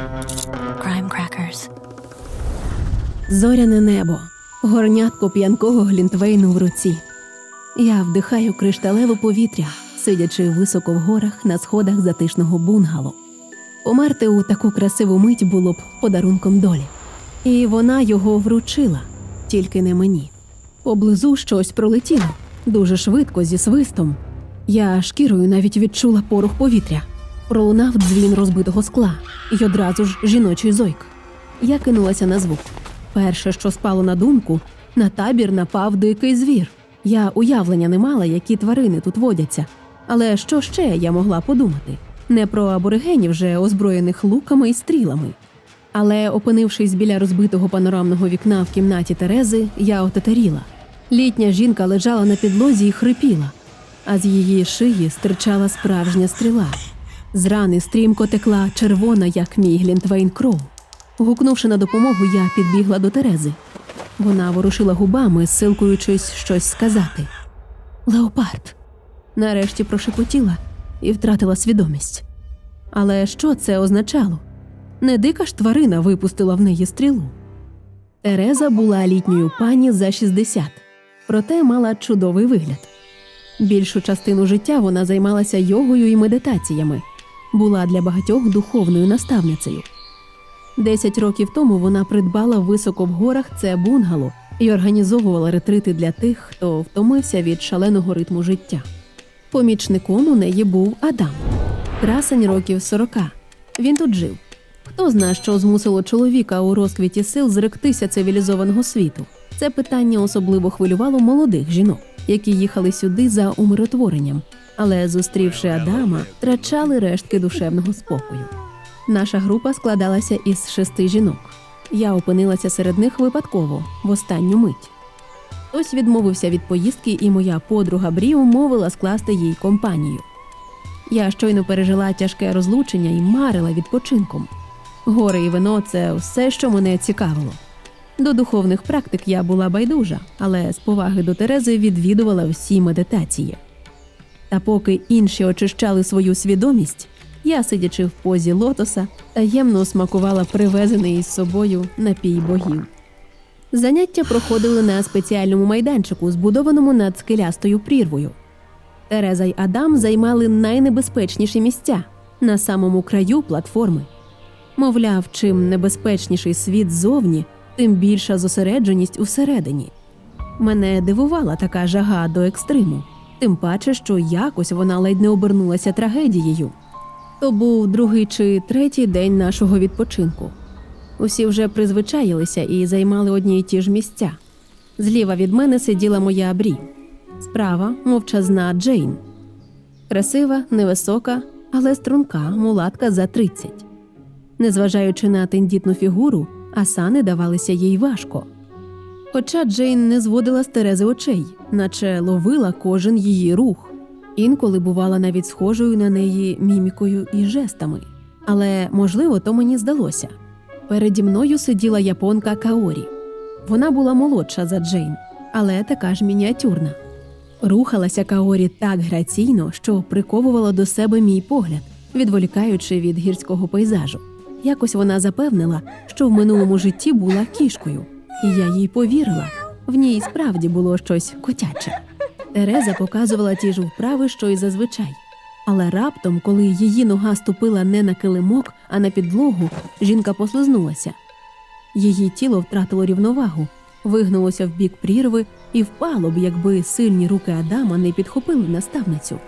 Crime crackers. Зоряне небо, горнятко п'янкого глінтвейну в руці. Я вдихаю кришталеве повітря, сидячи високо в горах на сходах затишного бунгало. Померти у таку красиву мить було б подарунком долі. І вона його вручила, тільки не мені. Поблизу щось пролетіло дуже швидко зі свистом. Я шкірою навіть відчула порух повітря. Пролунав дзвін розбитого скла і одразу ж жіночий зойк. Я кинулася на звук. Перше, що спало на думку, на табір напав дикий звір. Я уявлення не мала, які тварини тут водяться. Але що ще я могла подумати? Не про аборигенів, вже озброєних луками і стрілами. Але, опинившись біля розбитого панорамного вікна в кімнаті Терези, я отетеріла. Літня жінка лежала на підлозі і хрипіла, а з її шиї стирчала справжня стріла. З рани стрімко текла червона, як мій глінтвейн кров. Гукнувши на допомогу, я підбігла до Терези. Вона ворушила губами, силкуючись щось сказати. Леопард. Нарешті прошепотіла і втратила свідомість. Але що це означало? Не дика ж тварина випустила в неї стрілу. Тереза була літньою пані за 60, проте мала чудовий вигляд. Більшу частину життя вона займалася йогою і медитаціями, була для багатьох духовною наставницею. Десять років тому вона придбала високо в горах це бунгало і організовувала ретрити для тих, хто втомився від шаленого ритму життя. Помічником у неї був Адам, красень років 40. Він тут жив. Хто зна, що змусило чоловіка у розквіті сил зректися цивілізованого світу? Це питання особливо хвилювало молодих жінок, які їхали сюди за умиротворенням, але, зустрівши Адама, втрачали рештки душевного спокою. Наша група складалася із шести жінок. Я опинилася серед них випадково в останню мить. Хтось відмовився від поїздки, і моя подруга Брі умовила скласти їй компанію. Я щойно пережила тяжке розлучення і марила відпочинком. Гори і вино це все, що мене цікавило. До духовних практик я була байдужа, але з поваги до Терези відвідувала всі медитації. Та поки інші очищали свою свідомість, я, сидячи в позі лотоса, таємно смакувала привезений із собою напій богів. Заняття проходили на спеціальному майданчику, збудованому над скелястою прірвою. Тереза й Адам займали найнебезпечніші місця на самому краю платформи. Мовляв, чим небезпечніший світ ззовні, тим більша зосередженість усередині. Мене дивувала така жага до екстриму, тим паче, що якось вона ледь не обернулася трагедією. То був другий чи третій день нашого відпочинку. Усі вже призвичаїлися і займали одні й ті ж місця. Зліва від мене сиділа моя Брі, справа мовчазна Джейн. Красива, невисока, але струнка, мулатка за 30. Незважаючи на тендітну фігуру, асани давалися їй важко. Хоча Джейн не зводила з Терези очей, наче ловила кожен її рух, інколи бувала навіть схожою на неї мімікою і жестами. Але, можливо, то мені здалося. Переді мною сиділа японка Каорі. Вона була молодша за Джейн, але така ж мініатюрна. Рухалася Каорі так граційно, що приковувала до себе мій погляд, відволікаючи від гірського пейзажу. Якось вона запевнила, що в минулому житті була кішкою, і я їй повірила. В ній справді було щось котяче. Тереза показувала ті ж вправи, що й зазвичай. Але раптом, коли її нога ступила не на килимок, а на підлогу, жінка послизнулася. Її тіло втратило рівновагу, вигнулося в бік прірви і впало б, якби сильні руки Адама не підхопили наставницю.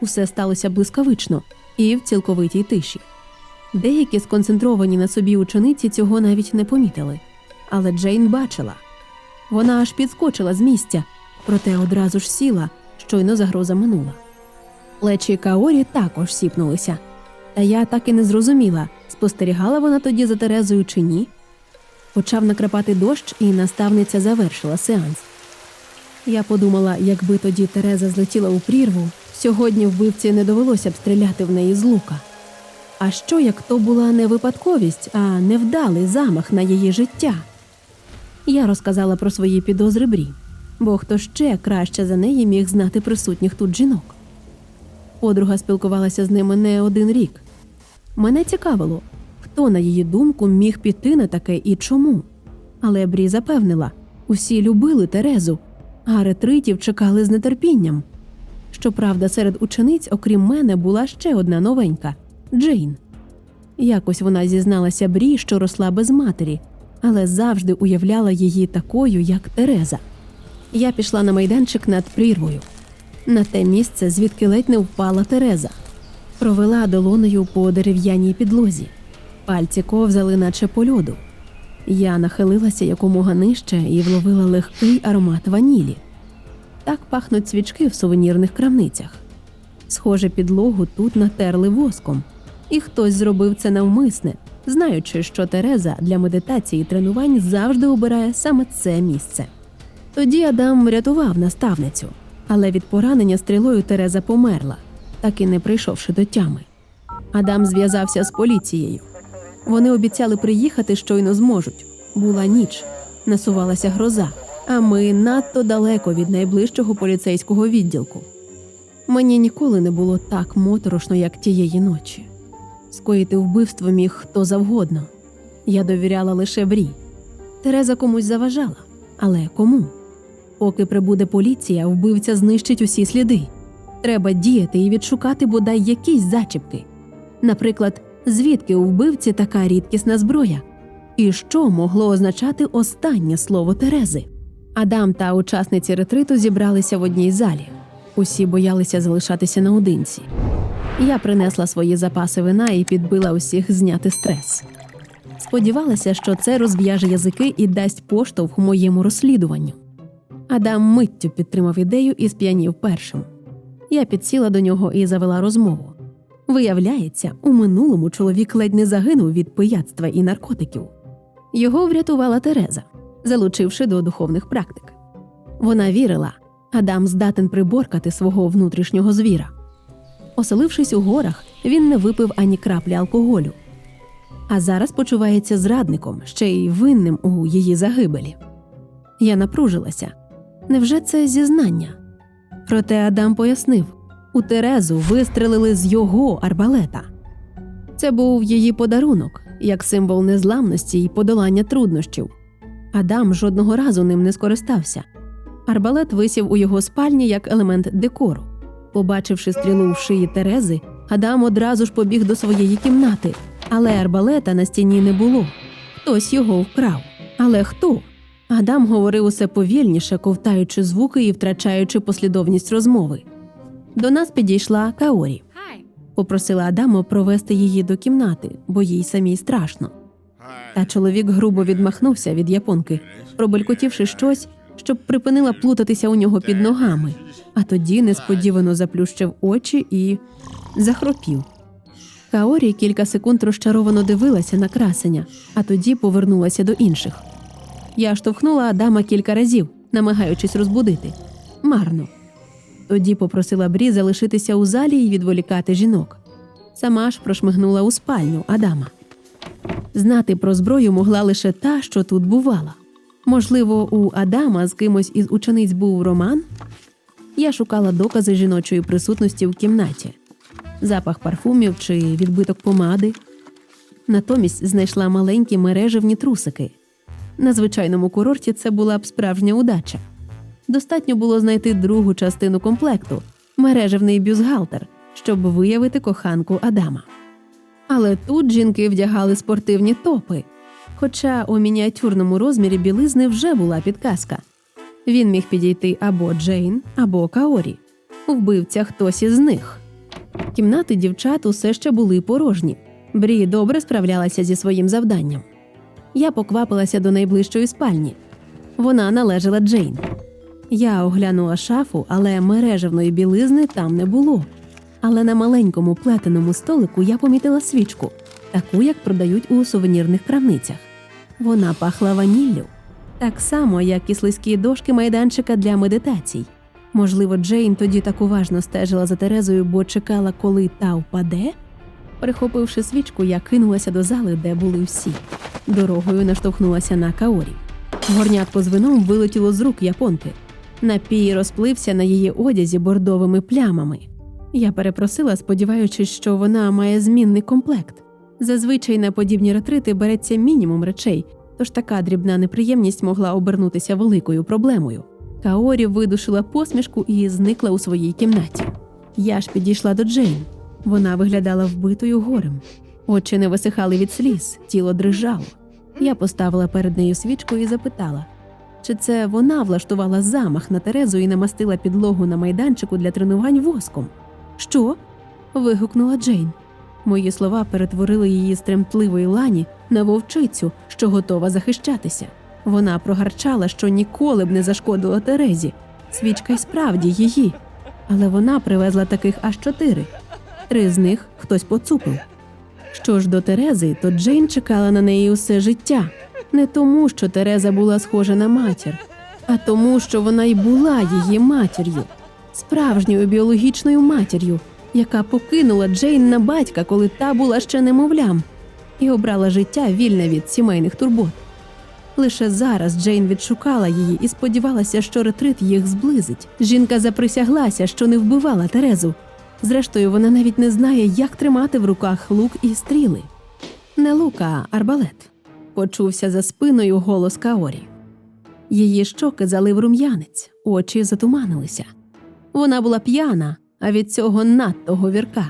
Усе сталося блискавично і в цілковитій тиші. Деякі сконцентровані на собі учениці цього навіть не помітили, але Джейн бачила. Вона аж підскочила з місця, проте одразу ж сіла, щойно загроза минула. Плечі Каорі також сіпнулися, та я так і не зрозуміла, спостерігала вона тоді за Терезою чи ні. Почав накрапати дощ, і наставниця завершила сеанс. Я подумала, якби тоді Тереза злетіла у прірву, сьогодні вбивці не довелося б стріляти в неї з лука. А що як то була не випадковість, а невдалий замах на її життя? Я розказала про свої підозри Брі, бо хто ще краще за неї міг знати присутніх тут жінок. Подруга спілкувалася з ними не один рік. Мене цікавило, Хто, на її думку, міг піти на таке і чому? Але Брі запевнила усі любили Терезу, а ретритів чекали з нетерпінням. Щоправда, серед учениць, окрім мене, була ще одна новенька Джейн. Якось вона зізналася Брі, що росла без матері, але завжди уявляла її такою, як Тереза. Я пішла на майданчик над прірвою, на те місце, звідки ледь не впала Тереза, провела долонею по дерев'яній підлозі. Пальці ковзали, наче по льоду. Я нахилилася якомога нижче і вловила легкий аромат ванілі. Так пахнуть свічки в сувенірних крамницях. Схоже, підлогу тут натерли воском, і хтось зробив це навмисне, знаючи, що Тереза для медитації і тренувань завжди обирає саме це місце. Тоді Адам врятував наставницю, але від поранення стрілою Тереза померла, так і не прийшовши до тями. Адам зв'язався з поліцією. Вони обіцяли приїхати щойно зможуть. Була ніч, насувалася гроза, а ми надто далеко від найближчого поліцейського відділку. Мені ніколи не було так моторошно, як тієї ночі. Скоїти вбивство міг хто завгодно. Я довіряла лише Брі. Тереза комусь заважала, але кому? Поки прибуде поліція, вбивця знищить усі сліди. Треба діяти і відшукати бодай якісь зачіпки. Наприклад, звідки у вбивці така рідкісна зброя? І що могло означати останнє слово Терези? Адам та учасниці ретриту зібралися в одній залі. Усі боялися залишатися наодинці. Я принесла свої запаси вина і підбила усіх зняти стрес. Сподівалася, що це розв'яже язики і дасть поштовх моєму розслідуванню. Адам миттю підтримав ідею і сп'янів першим. Я підсіла до нього і завела розмову. Виявляється, у минулому чоловік ледь не загинув від пияцтва і наркотиків. Його врятувала Тереза, залучивши до духовних практик. Вона вірила, Адам здатен приборкати свого внутрішнього звіра. Оселившись у горах, він не випив ані краплі алкоголю, а зараз почувається зрадником, ще й винним у її загибелі. Я напружилася. Невже це зізнання? Проте Адам пояснив у Терезу вистрелили з його арбалета. Це був її подарунок, як символ незламності і подолання труднощів. Адам жодного разу ним не скористався. Арбалет висів у його спальні як елемент декору. Побачивши стрілу в шиї Терези, Адам одразу ж побіг до своєї кімнати, але арбалета на стіні не було. Хтось його вкрав. Але хто? Адам говорив усе повільніше, ковтаючи звуки і втрачаючи послідовність розмови. До нас підійшла Каорі. Попросила Адама провести її до кімнати, бо їй самій страшно. Та чоловік грубо відмахнувся від японки, пробелькотівши щось, щоб припинила плутатися у нього під ногами, а тоді несподівано заплющив очі і захропів. Каорі кілька секунд розчаровано дивилася на красення, а тоді повернулася до інших. Я штовхнула Адама кілька разів, намагаючись розбудити. Марно. Тоді попросила Брі залишитися у залі і відволікати жінок. Сама ж прошмигнула у спальню Адама. Знати про зброю могла лише та, що тут бувала. Можливо, у Адама з кимось із учениць був роман. Я шукала докази жіночої присутності в кімнаті, запах парфумів чи відбиток помади. Натомість знайшла маленькі мережевні трусики. На звичайному курорті це була б справжня удача. Достатньо було знайти другу частину комплекту мережевний бюстгальтер, щоб виявити коханку Адама. Але тут жінки вдягали спортивні топи. Хоча у мініатюрному розмірі білизни вже була підказка. Він міг підійти або Джейн, або Каорі. У вбивця хтось із них. Кімнати дівчат усе ще були порожні. Брі добре справлялася зі своїм завданням. Я поквапилася до найближчої спальні. Вона належала Джейн. Я оглянула шафу, але мережевної білизни там не було. Але на маленькому плетеному столику я помітила свічку, таку, як продають у сувенірних крамницях. Вона пахла ваніллю, так само, як і слизькі дошки майданчика для медитацій. Можливо, Джейн тоді так уважно стежила за Терезою, бо чекала, коли та впаде. Прихопивши свічку, я кинулася до зали, де були всі. Дорогою наштовхнулася на Каорі. Горнятко з вином вилетіло з рук японки. Напій розплився на її одязі бордовими плямами. Я перепросила, сподіваючись, що вона має змінний комплект. Зазвичай на подібні ретрити береться мінімум речей, тож така дрібна неприємність могла обернутися великою проблемою. Каорі видушила посмішку і зникла у своїй кімнаті. Я ж підійшла до Джейн. Вона виглядала вбитою горем. Очі не висихали від сліз, тіло дрижало. Я поставила перед нею свічку і запитала, чи це вона влаштувала замах на Терезу і намастила підлогу на майданчику для тренувань воском. Що? вигукнула Джейн. Мої слова перетворили її з тремтливої лані на вовчицю, що готова захищатися. Вона прогарчала, що ніколи б не зашкодила Терезі. Свічка й справді її. Але вона привезла таких аж чотири. Три з них хтось поцупив. Що ж до Терези, то Джейн чекала на неї усе життя. Не тому, що Тереза була схожа на матір, а тому, що вона й була її матір'ю, справжньою біологічною матір'ю, яка покинула Джейн на батька, коли та була ще немовлям, і обрала життя вільне від сімейних турбот. Лише зараз Джейн відшукала її і сподівалася, що ретрит їх зблизить. Жінка заприсяглася, що не вбивала Терезу. Зрештою, вона навіть не знає, як тримати в руках лук і стріли. Не лук, а арбалет. Почувся за спиною голос Каорі. Її щоки залив рум'янець, очі затуманилися. Вона була п'яна, а від цього надто говірка.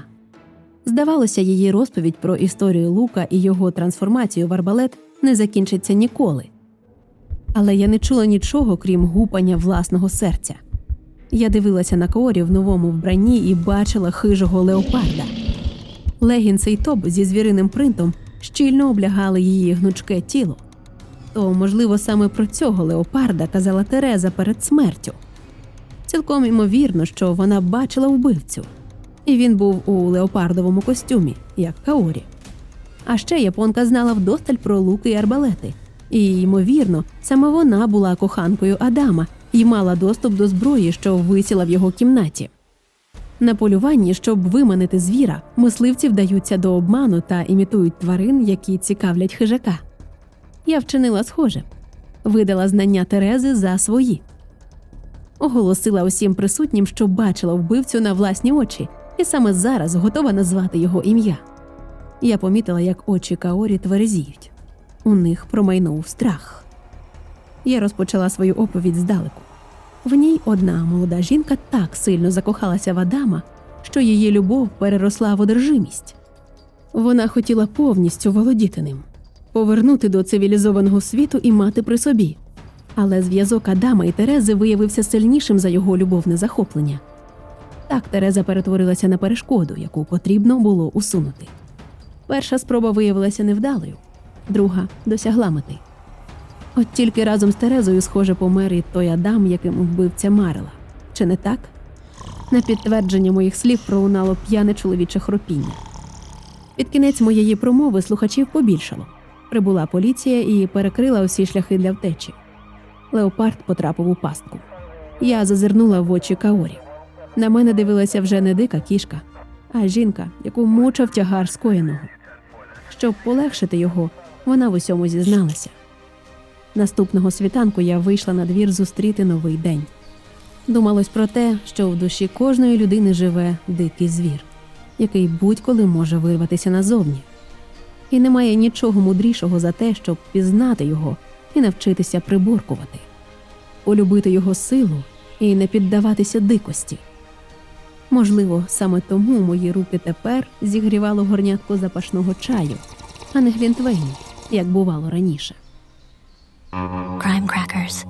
Здавалося, її розповідь про історію Лука і його трансформацію в арбалет не закінчиться ніколи. Але я не чула нічого, крім гупання власного серця. Я дивилася на Каорі в новому вбранні і бачила хижого леопарда. Легінси й топ зі звіриним принтом щільно облягали її гнучке тіло. То, можливо, саме про цього леопарда казала Тереза перед смертю. Цілком імовірно, що вона бачила вбивцю, і він був у леопардовому костюмі, як Каорі. А ще японка знала вдосталь про луки і арбалети, і, ймовірно, саме вона була коханкою Адама і мала доступ до зброї, що висіла в його кімнаті. На полюванні, щоб виманити звіра, мисливці вдаються до обману та імітують тварин, які цікавлять хижака. Я вчинила схоже, видала знання Терези за свої, оголосила усім присутнім, що бачила вбивцю на власні очі, і саме зараз готова назвати його ім'я. Я помітила, як очі Каорі тверезіють. У них промайнув страх. Я розпочала свою оповідь здалеку. В ній одна молода жінка так сильно закохалася в Адама, що її любов переросла в одержимість. Вона хотіла повністю володіти ним, повернути до цивілізованого світу і мати при собі. Але зв'язок Адама і Терези виявився сильнішим за його любовне захоплення. Так Тереза перетворилася на перешкоду, яку потрібно було усунути. Перша спроба виявилася невдалою, друга досягла мети. От тільки разом з Терезою, схоже, помер і той Адам, яким вбивця марила. Чи не так? На підтвердження моїх слів пролунало п'яне чоловіче хропіння. Під кінець моєї промови слухачів побільшало. Прибула поліція і перекрила усі шляхи для втечі. Леопард потрапив у пастку. Я зазирнула в очі Каорі. На мене дивилася вже не дика кішка, а жінка, яку мучав тягар скоєного. Щоб полегшити його, вона в усьому зізналася. Наступного світанку я вийшла на двір зустріти новий день. Думалось про те, що в душі кожної людини живе дикий звір, який будь-коли може вирватися назовні. І немає нічого мудрішого за те, щоб пізнати його і навчитися приборкувати, улюбити його силу і не піддаватися дикості. Можливо, саме тому мої руки тепер зігрівало горнятко запашного чаю, а не глінтвейн, як бувало раніше. Crime Crackers.